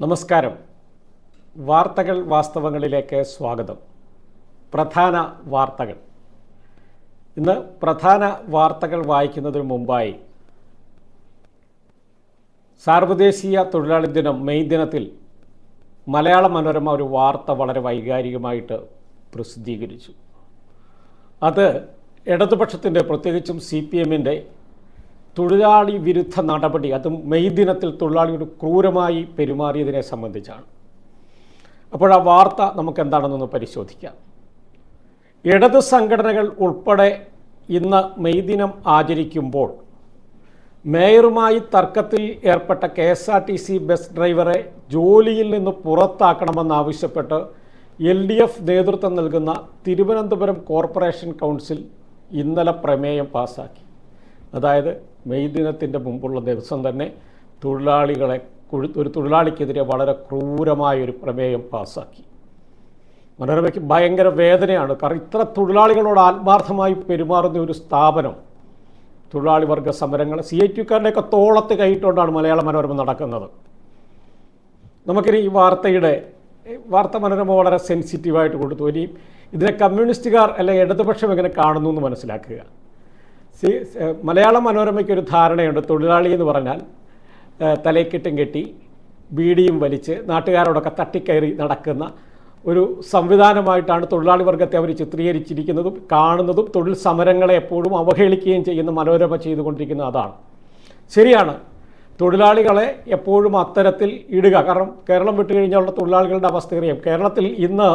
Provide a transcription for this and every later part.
നമസ്കാരം. വാർത്തകൾ വാസ്തവങ്ങളിലേക്ക് സ്വാഗതം. പ്രധാന വാർത്തകൾ. ഇന്ന് പ്രധാന വാർത്തകൾ വായിക്കുന്നതിന് മുമ്പായി സാർവദേശീയ തൊഴിലാളി ദിനം മെയ് ദിനത്തിൽ മലയാള മനോരമ ഒരു വാർത്ത വളരെ വൈകാരികമായിട്ട് പ്രസിദ്ധീകരിച്ചു. അത് ഇടതുപക്ഷത്തിന്റെ പ്രത്യേകിച്ചും സി പി എമ്മിന്റെ തൊഴിലാളി വിരുദ്ധ നടപടി അതും മെയ് ദിനത്തിൽ തൊഴിലാളിയോട് ക്രൂരമായി പെരുമാറിയതിനെ സംബന്ധിച്ചാണ്. അപ്പോൾ ആ വാർത്ത നമുക്ക് എന്താണെന്നൊന്ന് പരിശോധിക്കാം. ഇടത് സംഘടനകൾ ഉൾപ്പെടെ ഇന്ന് മെയ് ദിനം ആചരിക്കുമ്പോൾ മേയറുമായി തർക്കത്തിൽ ഏർപ്പെട്ട K S R T C bus ഡ്രൈവറെ ജോലിയിൽ നിന്ന് പുറത്താക്കണമെന്നാവശ്യപ്പെട്ട് എൽ ഡി എഫ് നേതൃത്വം നൽകുന്ന തിരുവനന്തപുരം കോർപ്പറേഷൻ കൗൺസിൽ ഇന്നലെ പ്രമേയം പാസാക്കി. അതായത് മെയ് ദിനത്തിന്റെ മുമ്പുള്ള ദിവസം തന്നെ തൊഴിലാളികളെ ഒരു തൊഴിലാളിക്കെതിരെ വളരെ ക്രൂരമായ ഒരു പ്രമേയം പാസ്സാക്കി മനോരമയ്ക്ക് ഭയങ്കര വേദനയാണ്. കാരണം ഇത്ര തൊഴിലാളികളോട് ആത്മാർത്ഥമായി പെരുമാറുന്ന ഒരു സ്ഥാപനം തൊഴിലാളി വർഗ സമരങ്ങൾ സി ഐ ടിക്കാരുടെയൊക്കെ തോളത്ത് കൈയിട്ടുകൊണ്ടാണ് മലയാള മനോരമ നടക്കുന്നത്. നമുക്കിനി ഈ വാർത്തയുടെ വാർത്ത മനോരമ വളരെ സെൻസിറ്റീവായിട്ട് കൊടുത്തു. ഇനി ഇതിനെ കമ്മ്യൂണിസ്റ്റുകാർ അല്ലെങ്കിൽ ഇടതുപക്ഷം എങ്ങനെ കാണുന്നു എന്ന് മനസ്സിലാക്കുക. സി മലയാള മനോരമയ്ക്ക് ഒരു ധാരണയുണ്ട്. തൊഴിലാളി എന്ന് പറഞ്ഞാൽ തലയ്ക്കെട്ടും കെട്ടി ബീഡിയും വലിച്ച് നാട്ടുകാരോടൊക്കെ തട്ടിക്കയറി നടക്കുന്ന ഒരു സംവിധാനമായിട്ടാണ് തൊഴിലാളി വർഗത്തെ അവർ ചിത്രീകരിച്ചിരിക്കുന്നതും കാണുന്നതും തൊഴിൽ സമരങ്ങളെ എപ്പോഴും അവഹേളിക്കുകയും ചെയ്യുന്ന മനോരമ ചെയ്തുകൊണ്ടിരിക്കുന്ന അതാണ്. ശരിയാണ്. തൊഴിലാളികളെ എപ്പോഴും അത്തരത്തിൽ ഇടുക. കാരണം കേരളം വിട്ടു കഴിഞ്ഞുള്ള തൊഴിലാളികളുടെ അവസ്ഥ അറിയാം. കേരളത്തിൽ ഇന്ന്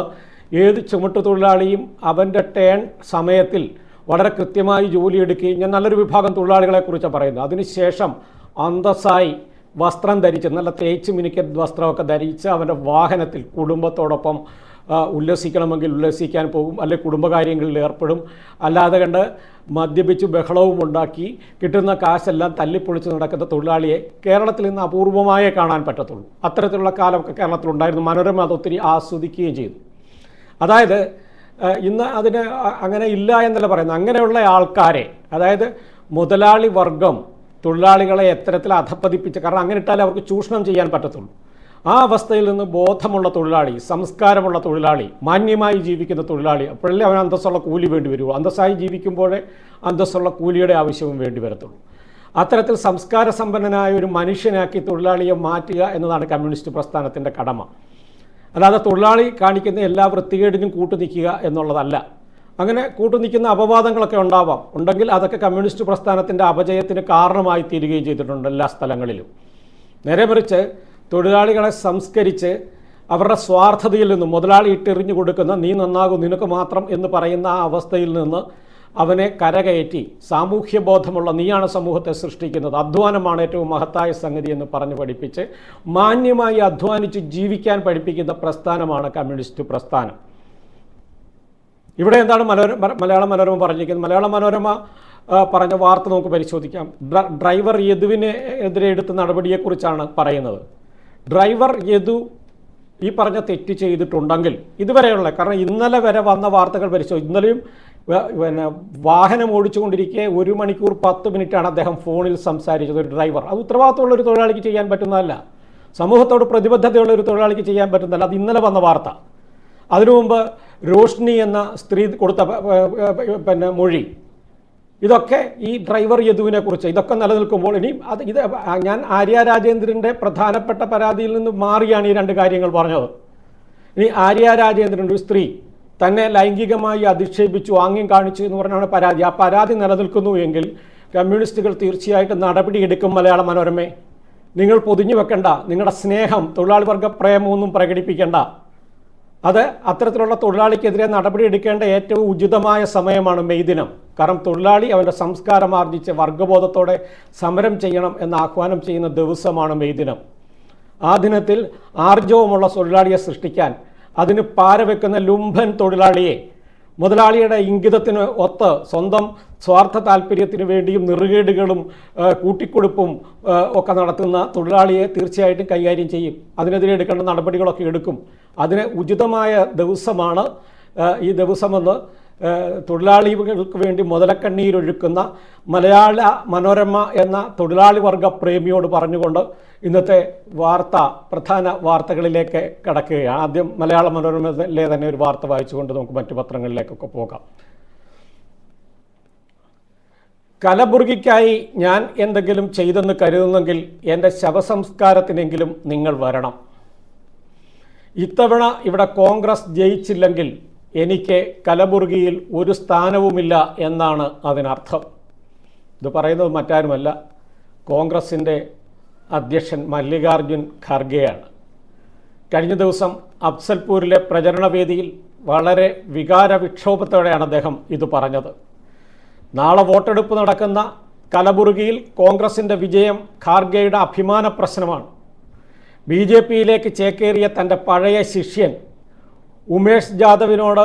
ഏത് ചുമട്ടു തൊഴിലാളിയും അവന്റെ ടേൺ സമയത്തിൽ വളരെ കൃത്യമായി ജോലിയെടുക്കുകയും ഞാൻ നല്ലൊരു വിഭാഗം തൊഴിലാളികളെക്കുറിച്ച് പറയുന്നത്. അതിനുശേഷം അന്തസ്സായി വസ്ത്രം ധരിച്ച് നല്ല തേച്ച് മിനുക്കിയ വസ്ത്രമൊക്കെ ധരിച്ച് അവന്റെ വാഹനത്തിൽ കുടുംബത്തോടൊപ്പം ഉല്ലസിക്കണമെങ്കിൽ ഉല്ലസിക്കാൻ പോകും അല്ലെ കുടുംബകാര്യങ്ങളിൽ ഏർപ്പെടും. അല്ലാതെ കണ്ട് മദ്യപിച്ച് ബഹളവും ഉണ്ടാക്കി കിട്ടുന്ന കാശെല്ലാം തല്ലിപ്പൊളിച്ച് നടക്കുന്ന തൊഴിലാളിയെ കേരളത്തിൽ നിന്ന് അപൂർവമായേ കാണാൻ പറ്റത്തുള്ളൂ. അത്തരത്തിലുള്ള കാലമൊക്കെ കേരളത്തിലുണ്ടായിരുന്നു. മനോരമ അത് ഒത്തിരി ആസ്വദിക്കുകയും ചെയ്തു. അതായത് ഇന്ന് അതിന് അങ്ങനെ ഇല്ല എന്നല്ല പറയുന്നത്. അങ്ങനെയുള്ള ആൾക്കാരെ അതായത് മുതലാളി വർഗം തൊഴിലാളികളെ എത്തരത്തിൽ അധപ്പതിപ്പിച്ച് കാരണം അങ്ങനെ ഇട്ടാലേ അവർക്ക് ചൂഷണം ചെയ്യാൻ പറ്റത്തുള്ളൂ. ആ അവസ്ഥയിൽ നിന്ന് ബോധമുള്ള തൊഴിലാളി സംസ്കാരമുള്ള തൊഴിലാളി മാന്യമായി ജീവിക്കുന്ന തൊഴിലാളി അപ്പോഴല്ലേ അവന് അന്തസ്സുള്ള കൂലി വേണ്ടി വരുള്ളൂ അന്തസ്സായി ജീവിക്കുമ്പോഴേ അന്തസ്സുള്ള കൂലിയുടെ ആവശ്യവും വേണ്ടി വരത്തുള്ളൂ. അത്തരത്തിൽ സംസ്കാര സമ്പന്നനായ ഒരു മനുഷ്യനാക്കി തൊഴിലാളിയെ മാറ്റുക എന്നതാണ് കമ്മ്യൂണിസ്റ്റ് പ്രസ്ഥാനത്തിന്റെ കടമ. അല്ലാതെ തൊഴിലാളി കാണിക്കുന്ന എല്ലാ വൃത്തികേടിനും കൂട്ടു നിൽക്കുക എന്നുള്ളതല്ല. അങ്ങനെ കൂട്ടുനിൽക്കുന്ന അപവാദങ്ങളൊക്കെ ഉണ്ടാവാം. ഉണ്ടെങ്കിൽ അതൊക്കെ കമ്മ്യൂണിസ്റ്റ് പ്രസ്ഥാനത്തിന്റെ അപജയത്തിന് കാരണമായി തീരുകയും ചെയ്തിട്ടുണ്ട് എല്ലാ സ്ഥലങ്ങളിലും. നേരെ മറിച്ച് തൊഴിലാളികളെ സംസ്കരിച്ച് അവരുടെ സ്വാർത്ഥതയിൽ നിന്നും മുതലാളി ഇട്ടെറിഞ്ഞു കൊടുക്കുന്ന നീ നന്നാകും നിനക്ക് മാത്രം എന്ന് പറയുന്ന ആ അവസ്ഥയിൽ നിന്ന് അവനെ കരകയറ്റി സാമൂഹ്യബോധമുള്ള നീയാണ് സമൂഹത്തെ സൃഷ്ടിക്കുന്നത്. അധ്വാനമാണ് ഏറ്റവും മഹത്തായ സംഗതി എന്ന് പറഞ്ഞ് പഠിപ്പിച്ച് മാന്യമായി അധ്വാനിച്ച് ജീവിക്കാൻ പഠിപ്പിക്കുന്ന പ്രസ്ഥാനമാണ് കമ്മ്യൂണിസ്റ്റ് പ്രസ്ഥാനം. ഇവിടെ എന്താണ് മനോര മ- മലയാള മനോരമ പറഞ്ഞിരിക്കുന്നത്? മലയാള മനോരമ പറഞ്ഞ വാർത്ത നമുക്ക് പരിശോധിക്കാം. ഡ്രൈവർ യദുവിനെ എതിരെ എടുത്ത നടപടിയെക്കുറിച്ചാണ് പറയുന്നത്. ഡ്രൈവർ യദു ഈ പറഞ്ഞ തെറ്റ് ചെയ്തിട്ടുണ്ടെങ്കിൽ ഇതുവരെയുള്ള കാരണം ഇന്നലെ വരെ വന്ന വാർത്തകൾ പരിശോധിച്ചു ഇന്നലെയും പിന്നെ വാഹനം ഓടിച്ചുകൊണ്ടിരിക്കെ ഒരു മണിക്കൂർ പത്ത് മിനിറ്റാണ് അദ്ദേഹം ഫോണിൽ സംസാരിച്ചത് ഒരു ഡ്രൈവർ. അത് ഉത്തരവാദിത്തമുള്ള ഒരു തൊഴിലാളിക്ക് ചെയ്യാൻ പറ്റുന്നതല്ല. സമൂഹത്തോട് പ്രതിബദ്ധതയുള്ള ഒരു തൊഴിലാളിക്ക് ചെയ്യാൻ പറ്റുന്നതല്ല. അത് ഇന്നലെ വന്ന വാർത്ത. അതിനു മുമ്പ് റോഷ്നി എന്ന സ്ത്രീ കൊടുത്ത പിന്നെ മൊഴി. ഇതൊക്കെ ഈ ഡ്രൈവർ യദുവിനെ കുറിച്ച് ഇതൊക്കെ നിലനിൽക്കുമ്പോൾ ഇനി അത് ഇത് ഞാൻ ആര്യ രാജേന്ദ്രന്റെ പ്രധാനപ്പെട്ട പരാതിയിൽ നിന്ന് മാറിയാണ് ഈ രണ്ട് കാര്യങ്ങൾ പറഞ്ഞത്. ഇനി ആര്യ രാജേന്ദ്രൻ ഒരു സ്ത്രീ തന്നെ ലൈംഗികമായി അധിക്ഷേപിച്ചു ആംഗ്യം കാണിച്ചു എന്ന് പറഞ്ഞാണ് പരാതി. ആ പരാതി നിലനിൽക്കുന്നു എങ്കിൽ കമ്മ്യൂണിസ്റ്റുകൾ തീർച്ചയായിട്ടും നടപടിയെടുക്കും മലയാള മനോരമയെ നിങ്ങൾ പൊതിഞ്ഞു വെക്കണ്ട. നിങ്ങളുടെ സ്നേഹം തൊഴിലാളി വർഗ പ്രേമമൊന്നും പ്രകടിപ്പിക്കേണ്ട. അത് അത്തരത്തിലുള്ള തൊഴിലാളിക്കെതിരെ നടപടിയെടുക്കേണ്ട ഏറ്റവും ഉചിതമായ സമയമാണ് മെയ് ദിനം. കാരണം തൊഴിലാളി അവന്റെ സംസ്കാരം ആർജിച്ച് വർഗബോധത്തോടെ സമരം ചെയ്യണം എന്ന് ആഹ്വാനം ചെയ്യുന്ന ദിവസമാണ് മെയ് ദിനം. ആ ദിനത്തിൽ ആർജവമുള്ള തൊഴിലാളിയെ സൃഷ്ടിക്കാൻ അതിന് പാരവെക്കുന്ന ലുംഭൻ തൊഴിലാളിയെ. മുതലാളിയുടെ ഇംഗിതത്തിന് ഒത്ത് സ്വന്തം സ്വാർത്ഥ താല്പര്യത്തിന് വേണ്ടിയും നിറുകേടുകളും കൂട്ടിക്കൊടുപ്പും ഒക്കെ നടത്തുന്ന തൊഴിലാളിയെ തീർച്ചയായിട്ടും കൈകാര്യം ചെയ്യും. അതിനെതിരെ എടുക്കേണ്ട നടപടികളൊക്കെ എടുക്കും. അതിന് ഉചിതമായ ദിവസമാണ് ഈ ദിവസമെന്ന് തൊഴിലാളികൾക്ക് വേണ്ടി മുതലക്കണ്ണീരൊഴുക്കുന്ന മലയാള മനോരമ എന്ന തൊഴിലാളി വർഗ പ്രേമിയോട് പറഞ്ഞുകൊണ്ട് ഇന്നത്തെ വാർത്ത പ്രധാന വാർത്തകളിലേക്ക് കടക്കുകയാണ്. ആദ്യം മലയാള മനോരമയിലെ തന്നെ ഒരു വാർത്ത വായിച്ചുകൊണ്ട് നമുക്ക് മറ്റു പത്രങ്ങളിലേക്കൊക്കെ പോകാം. കലബുർഗിക്കായി ഞാൻ എന്തെങ്കിലും ചെയ്തെന്ന് കരുതുന്നെങ്കിൽ എന്റെ ശവസംസ്കാരത്തിനെങ്കിലും നിങ്ങൾ വരണം. ഇത്തവണ ഇവിടെ കോൺഗ്രസ് ജയിച്ചില്ലെങ്കിൽ എനിക്ക് കലബുർഗിയിൽ ഒരു സ്ഥാനവുമില്ല എന്നാണ് അതിനർത്ഥം. ഇത് പറയുന്നത് മറ്റാരുമല്ല. കോൺഗ്രസിന്റെ അധ്യക്ഷൻ മല്ലികാർജുൻ ഖർഗെയാണ്. കഴിഞ്ഞ ദിവസം അഫ്സൽപൂരിലെ പ്രചരണ വേദിയിൽ വളരെ വികാരവിക്ഷോഭത്തോടെയാണ് അദ്ദേഹം ഇത് പറഞ്ഞത്. നാളെ വോട്ടെടുപ്പ് നടക്കുന്ന കലബുർഗിയിൽ കോൺഗ്രസിന്റെ വിജയം ഖാർഗെയുടെ അഭിമാന പ്രശ്നമാണ്. ബി ജെ പിയിലേക്ക് ചേക്കേറിയ തന്റെ പഴയ ശിഷ്യൻ ഉമേഷ് ജാദവിനോട്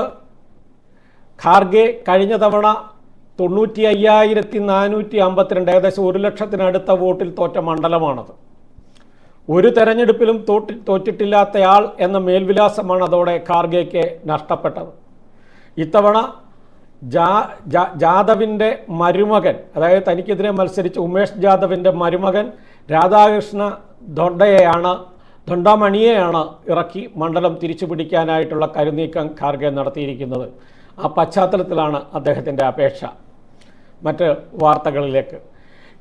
ഖാർഗെ കഴിഞ്ഞ തവണ തൊണ്ണൂറ്റി അയ്യായിരത്തി നാനൂറ്റി അമ്പത്തിരണ്ട് ഏകദേശം ഒരു ലക്ഷത്തിനടുത്ത വോട്ടിൽ തോറ്റ മണ്ഡലമാണത്. ഒരു തെരഞ്ഞെടുപ്പിലും തോറ്റി തോറ്റിട്ടില്ലാത്തയാൾ എന്ന മേൽവിലാസമാണ് അതോടെ ഖാർഗെക്ക് നഷ്ടപ്പെട്ടത്. ഇത്തവണ ജാ ജാദവിന്റെ മരുമകൻ അതായത് തനിക്കെതിരെ മത്സരിച്ച ഉമേഷ് ജാദവിന്റെ മരുമകൻ രാധാകൃഷ്ണ ദൊണ്ടയെയാണ് ദൊണ്ടാമണിയെയാണ് ഇറക്കി മണ്ഡലം തിരിച്ചു പിടിക്കാനായിട്ടുള്ള കരുനീക്കം ഖാർഗെ നടത്തിയിരിക്കുന്നത്. ആ പശ്ചാത്തലത്തിലാണ് അദ്ദേഹത്തിന്റെ അപേക്ഷ. മറ്റ് വാർത്തകളിലേക്ക്.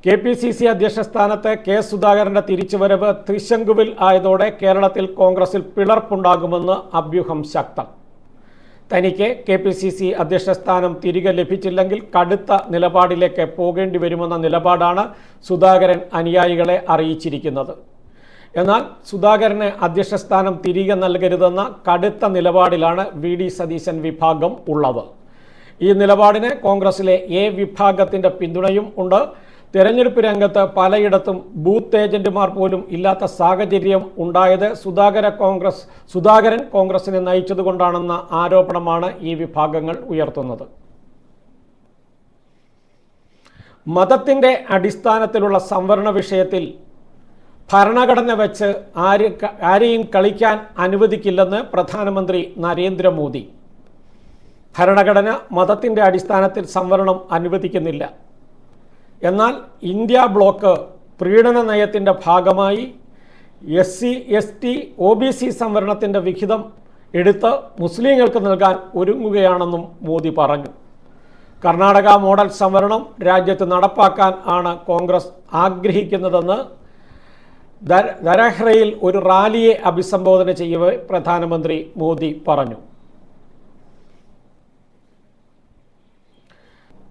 കെ പി സി സി അധ്യക്ഷ സ്ഥാനത്ത് കെ സുധാകരന്റെ തിരിച്ചുവരവ് തൃശങ്കുവിൽ ആയതോടെ കേരളത്തിൽ കോൺഗ്രസിൽ പിളർപ്പുണ്ടാകുമെന്ന് അഭ്യൂഹം ശക്തം. തനിക്ക് കെ പി സി സി അധ്യക്ഷ സ്ഥാനം തിരികെ ലഭിച്ചില്ലെങ്കിൽ കടുത്ത നിലപാടിലേക്ക് പോകേണ്ടി വരുമെന്ന നിലപാടാണ് സുധാകരൻ അനുയായികളെ അറിയിച്ചിരിക്കുന്നത്. എന്നാൽ സുധാകരന് അധ്യക്ഷ സ്ഥാനം തിരികെ നൽകരുതെന്ന കടുത്ത നിലപാടിലാണ് വി ഡി സതീശൻ വിഭാഗം ഉള്ളത്. ഈ നിലപാടിന് കോൺഗ്രസിലെ എ വിഭാഗത്തിന്റെ പിന്തുണയും ഉണ്ട്. തെരഞ്ഞെടുപ്പ് രംഗത്ത് പലയിടത്തും ബൂത്ത് ഏജന്റുമാർ പോലും ഇല്ലാത്ത സാഹചര്യം ഉണ്ടായത് സുധാകര കോൺഗ്രസ് സുധാകരൻ കോൺഗ്രസിനെ നയിച്ചതുകൊണ്ടാണെന്ന ആരോപണമാണ് ഈ വിഭാഗങ്ങൾ ഉയർത്തുന്നത്. മതത്തിന്റെ അടിസ്ഥാനത്തിലുള്ള സംവരണ വിഷയത്തിൽ ഭരണഘടന വെച്ച് ആര് ആരെയും കളിക്കാൻ അനുവദിക്കില്ലെന്ന് പ്രധാനമന്ത്രി നരേന്ദ്രമോദി. ഭരണഘടന മതത്തിന്റെ അടിസ്ഥാനത്തിൽ സംവരണം അനുവദിക്കുന്നില്ല. എന്നാൽ ഇന്ത്യ ബ്ലോക്ക് പ്രീണന നയത്തിന്റെ ഭാഗമായി S C S T O B C സംവരണത്തിന്റെ വിഹിതം എടുത്ത് മുസ്ലിങ്ങൾക്ക് നൽകാൻ ഒരുങ്ങുകയാണെന്നും മോദി പറഞ്ഞു. കർണാടക മോഡൽ സംവരണം രാജ്യത്ത് നടപ്പാക്കാൻ ആണ് കോൺഗ്രസ് ആഗ്രഹിക്കുന്നതെന്ന് ദര- ഒരു റാലിയെ അഭിസംബോധന ചെയ്യവേ പ്രധാനമന്ത്രി മോദി പറഞ്ഞു.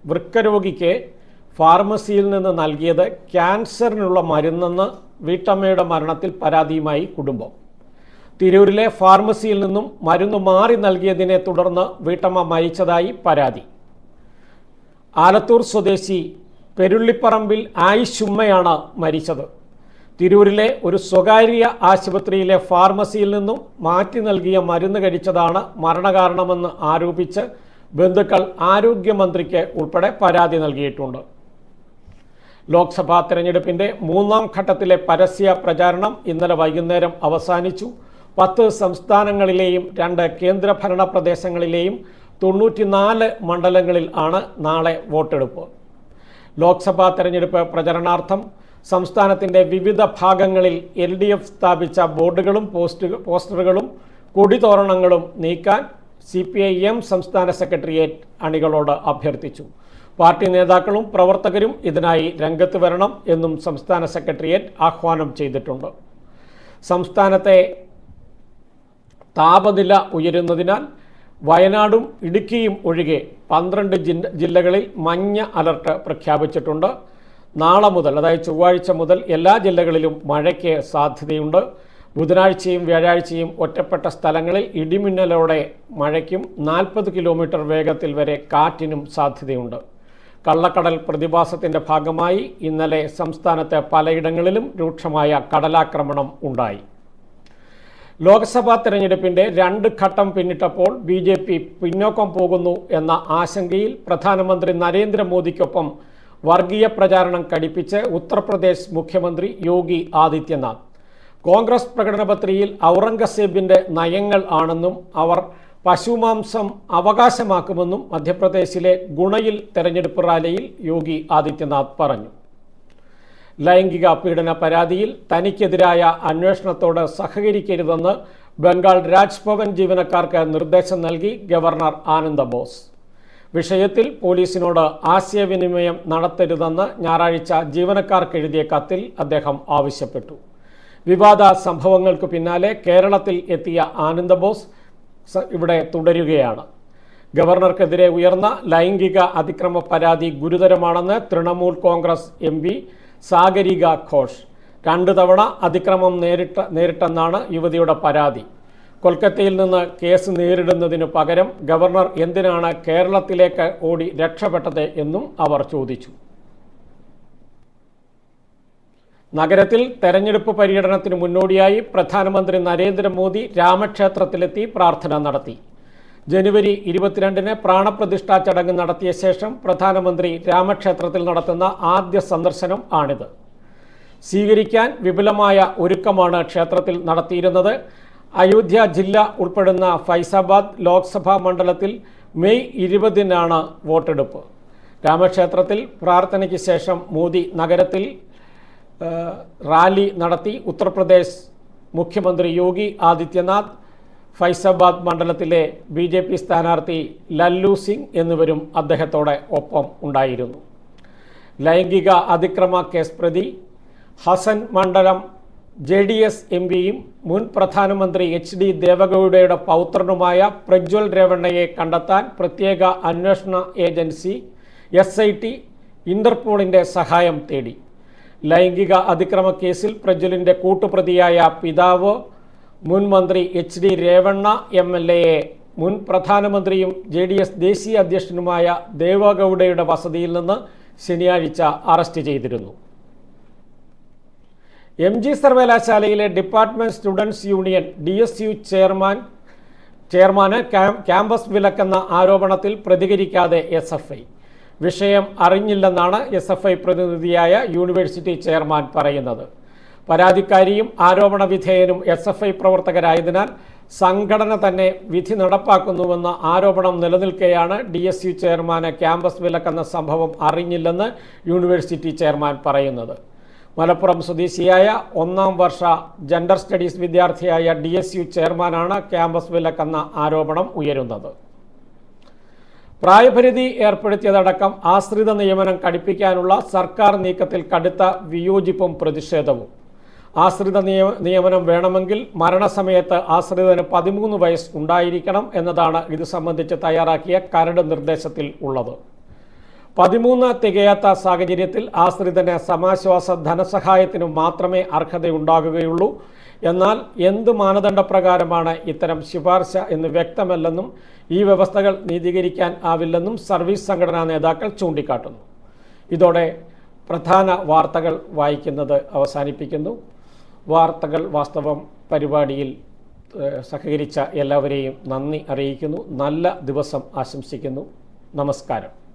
വൃക്കരോഗിക്ക് ഫാർമസിയിൽ നിന്ന് നൽകിയത് ക്യാൻസറിനുള്ള മരുന്നെന്ന് വീട്ടമ്മയുടെ മരണത്തിൽ പരാതിയുമായി കുടുംബം. തിരൂരിലെ ഫാർമസിയിൽ നിന്നും മരുന്ന് മാറി നൽകിയതിനെ തുടർന്ന് വീട്ടമ്മ മരിച്ചതായി പരാതി. ആലത്തൂർ സ്വദേശി പെരുള്ളിപ്പറമ്പിൽ ആയിഷുമ്മയാണ് മരിച്ചത്. തിരൂരിലെ ഒരു സ്വകാര്യ ആശുപത്രിയിലെ ഫാർമസിയിൽ നിന്നും മാറ്റി നൽകിയ മരുന്ന് കഴിച്ചതാണ് മരണകാരണമെന്ന് ആരോപിച്ച് ബന്ധുക്കൾ ആരോഗ്യമന്ത്രിക്ക് ഉൾപ്പെടെ പരാതി നൽകിയിട്ടുണ്ട്. ലോക്സഭാ തെരഞ്ഞെടുപ്പിന്റെ മൂന്നാം ഘട്ടത്തിലെ പരസ്യ പ്രചാരണം ഇന്നലെ വൈകുന്നേരം അവസാനിച്ചു. പത്ത് സംസ്ഥാനങ്ങളിലെയും രണ്ട് കേന്ദ്രഭരണ പ്രദേശങ്ങളിലെയും തൊണ്ണൂറ്റിനാല് മണ്ഡലങ്ങളിൽ ആണ് നാളെ വോട്ടെടുപ്പ്. ലോക്സഭാ തെരഞ്ഞെടുപ്പ് പ്രചരണാർത്ഥം സംസ്ഥാനത്തിന്റെ വിവിധ ഭാഗങ്ങളിൽ എൽ ഡി എഫ് സ്ഥാപിച്ച ബോർഡുകളും പോസ്റ്റ് പോസ്റ്ററുകളും കൊടിതോരണങ്ങളും നീക്കാൻ സി പി ഐ എം സംസ്ഥാന സെക്രട്ടേറിയറ്റ് അണികളോട് അഭ്യർത്ഥിച്ചു. പാർട്ടി നേതാക്കളും പ്രവർത്തകരും ഇതിനായി രംഗത്ത് വരണം എന്നും സംസ്ഥാന സെക്രട്ടേറിയറ്റ് ആഹ്വാനം ചെയ്തിട്ടുണ്ട്. സംസ്ഥാനത്തെ താപനില ഉയരുന്നതിനാൽ വയനാടും ഇടുക്കിയും ഒഴികെ പന്ത്രണ്ട് ജില്ല ജില്ലകളിൽ മഞ്ഞ അലർട്ട് പ്രഖ്യാപിച്ചിട്ടുണ്ട്. നാളെ മുതൽ അതായത് ചൊവ്വാഴ്ച മുതൽ എല്ലാ ജില്ലകളിലും മഴയ്ക്ക് സാധ്യതയുണ്ട്. ബുധനാഴ്ചയും വ്യാഴാഴ്ചയും ഒറ്റപ്പെട്ട സ്ഥലങ്ങളിൽ ഇടിമിന്നലോടെ മഴയ്ക്കും നാൽപ്പത് കിലോമീറ്റർ വേഗത്തിൽ വരെ കാറ്റിനും സാധ്യതയുണ്ട്. കള്ളക്കടൽ പ്രതിഭാസത്തിന്റെ ഭാഗമായി ഇന്നലെ സംസ്ഥാനത്ത് പലയിടങ്ങളിലും രൂക്ഷമായ കടലാക്രമണം ഉണ്ടായി. ലോക്സഭാ തെരഞ്ഞെടുപ്പിന്റെ രണ്ട് ഘട്ടം പിന്നിട്ടപ്പോൾ ബി പിന്നോക്കം പോകുന്നു എന്ന ആശങ്കയിൽ പ്രധാനമന്ത്രി നരേന്ദ്രമോദിക്കൊപ്പം വർഗീയ പ്രചാരണം കടിപ്പിച്ച് ഉത്തർപ്രദേശ് മുഖ്യമന്ത്രി യോഗി ആദിത്യനാഥ്. കോൺഗ്രസ് പ്രകടനപത്രികയിൽ ഔറംഗസേബിന്റെ നയങ്ങൾ ആണെന്നും അവർ പശുമാംസം അവകാശമാക്കുമെന്നും മധ്യപ്രദേശിലെ ഗുണയിൽ തെരഞ്ഞെടുപ്പ് റാലിയിൽ യോഗി ആദിത്യനാഥ് പറഞ്ഞു. ലൈംഗിക പീഡന പരാതിയിൽ തനിക്കെതിരായ അന്വേഷണത്തോട് സഹകരിക്കരുതെന്ന് ബംഗാൾ രാജ്ഭവൻ ജീവനക്കാർക്ക് നിർദ്ദേശം നൽകി ഗവർണർ ആനന്ദ ബോസ് വിഷയത്തിൽ പോലീസിനോട് ആശയവിനിമയം നടത്തരുതെന്ന് ഞായറാഴ്ച ജീവനക്കാർക്ക് എഴുതിയ കത്തിൽ അദ്ദേഹം ആവശ്യപ്പെട്ടു. വിവാദ സംഭവങ്ങൾക്ക് പിന്നാലെ കേരളത്തിൽ എത്തിയ ആനന്ദബോസ് ഇവിടെ തുടരുകയാണ്. ഗവർണർക്കെതിരെ ഉയർന്ന ലൈംഗിക അതിക്രമ പരാതി ഗുരുതരമാണെന്ന് തൃണമൂൽ കോൺഗ്രസ് എം പി സാഗരിക ഘോഷ്. രണ്ടു തവണ അതിക്രമം നേരിട്ട നേരിട്ടെന്നാണ് യുവതിയുടെ പരാതി. കൊൽക്കത്തയിൽ നിന്ന് കേസ് നേരിടുന്നതിനു പകരം ഗവർണർ എന്തിനാണ് കേരളത്തിലേക്ക് ഓടി രക്ഷപ്പെട്ടത് എന്നും അവർ ചോദിച്ചു. നഗരത്തിൽ തെരഞ്ഞെടുപ്പ് പര്യടനത്തിന് മുന്നോടിയായി പ്രധാനമന്ത്രി നരേന്ദ്രമോദി രാമക്ഷേത്രത്തിലെത്തി പ്രാർത്ഥന നടത്തി. ജനുവരി ഇരുപത്തിരണ്ടിന് പ്രാണപ്രതിഷ്ഠാ ചടങ്ങ് നടത്തിയ ശേഷം പ്രധാനമന്ത്രി രാമക്ഷേത്രത്തിൽ നടത്തുന്ന ആദ്യ സന്ദർശനം ആണിത്. സ്വീകരിക്കാൻ വിപുലമായ ഒരുക്കമാണ് ക്ഷേത്രത്തിൽ നടത്തിയിരുന്നത്. അയോധ്യ ജില്ല ഉൾപ്പെടുന്ന ഫൈസാബാദ് ലോക്സഭാ മണ്ഡലത്തിൽ മെയ് ഇരുപതിനാണ് വോട്ടെടുപ്പ്. രാമക്ഷേത്രത്തിൽ പ്രാർത്ഥനയ്ക്ക് ശേഷം മോദി നഗരത്തിൽ റാലി നടത്തി. ഉത്തർപ്രദേശ് മുഖ്യമന്ത്രി യോഗി ആദിത്യനാഥ് ഫൈസാബാദ് മണ്ഡലത്തിലെ ബി ജെ പി സ്ഥാനാർത്ഥി ലല്ലു സിംഗ് എന്നിവരും അദ്ദേഹത്തോടെ ഒപ്പം ഉണ്ടായിരുന്നു. ലൈംഗിക അതിക്രമ കേസ് പ്രതി ഹസൻ മണ്ഡലം ജെ ഡി എസ് എം പിയും മുൻ പ്രധാനമന്ത്രി എച്ച് ഡി ദേവഗൌഡയുടെ പൗത്രനുമായ പ്രജ്വൽ രേവണ്ണയെ കണ്ടെത്താൻ പ്രത്യേക അന്വേഷണ ഏജൻസി എസ് ഐ ടി ഇന്റർപോളിന്റെ സഹായം തേടി. ലൈംഗിക അതിക്രമ കേസിൽ പ്രജ്വലിന്റെ കൂട്ടുപ്രതിയായ പിതാവ് മുൻ മന്ത്രി H D Revanna M L എയെ മുൻ പ്രധാനമന്ത്രിയും ജെ ഡി എസ് ദേശീയ അധ്യക്ഷനുമായ ദേവഗൌഡയുടെ വസതിയിൽ നിന്ന് ശനിയാഴ്ച അറസ്റ്റ് ചെയ്തിരുന്നു. എം ജി സർവകലാശാലയിലെ department students union D S U chairman ചെയർമാന് campus വിലക്കെന്ന ആരോപണത്തിൽ പ്രതികരിക്കാതെ എസ് എഫ് ഐ. വിഷയം അറിഞ്ഞില്ലെന്നാണ് എസ് എഫ് ഐ പ്രതിനിധിയായ യൂണിവേഴ്സിറ്റി ചെയർമാൻ പറയുന്നത്. പരാതിക്കാരിയും ആരോപണ വിധേയനും എസ് എഫ് ഐ പ്രവർത്തകരായതിനാൽ സംഘടന തന്നെ വിധി നടപ്പാക്കുന്നുവെന്ന ആരോപണം നിലനിൽക്കെയാണ് ഡി എസ് യു ചെയർമാന് ക്യാമ്പസ് വിലക്കെന്ന സംഭവം അറിഞ്ഞില്ലെന്ന് യൂണിവേഴ്സിറ്റി ചെയർമാൻ പറയുന്നത്. മലപ്പുറം സ്വദേശിയായ ഒന്നാം വർഷ ജെൻഡർ സ്റ്റഡീസ് വിദ്യാർത്ഥിയായ ഡി എസ് യു ചെയർമാനാണ് ക്യാമ്പസ് വിലക്കെന്ന ആരോപണം ഉയരുന്നത്. പ്രായപരിധി ഏർപ്പെടുത്തിയതടക്കം ആശ്രിത നിയമനം കടുപ്പിക്കാനുള്ള സർക്കാർ നീക്കത്തിൽ കടുത്ത വിയോജിപ്പും പ്രതിഷേധവും. ആശ്രിത നിയമ നിയമനം വേണമെങ്കിൽ മരണസമയത്ത് ആശ്രിതന് പതിമൂന്ന് വയസ്സ് ഉണ്ടായിരിക്കണം എന്നതാണ് ഇത് സംബന്ധിച്ച് തയ്യാറാക്കിയ കരട് നിർദ്ദേശത്തിൽ ഉള്ളത്. പതിമൂന്ന് തികയാത്ത സാഹചര്യത്തിൽ ആശ്രിതന് സമാശ്വാസ ധനസഹായത്തിനു മാത്രമേ അർഹതയുണ്ടാകുകയുള്ളൂ. എന്നാൽ എന്ത് മാനദണ്ഡപ്രകാരമാണ് ഇത്തരം ശുപാർശ എന്ന് വ്യക്തമല്ലെന്നും ഈ വ്യവസ്ഥകൾ നീതീകരിക്കാൻ ആവില്ലെന്നും സർവീസ് സംഘടനാ നേതാക്കൾ ചൂണ്ടിക്കാട്ടുന്നു. ഇതോടെ പ്രധാന വാർത്തകൾ വായിക്കുന്നത് അവസാനിപ്പിക്കുന്നു. വാർത്തകൾ വാസ്തവം പരിപാടിയിൽ സഹകരിച്ച എല്ലാവരെയും നന്ദി അറിയിക്കുന്നു. നല്ല ദിവസം ആശംസിക്കുന്നു. നമസ്കാരം.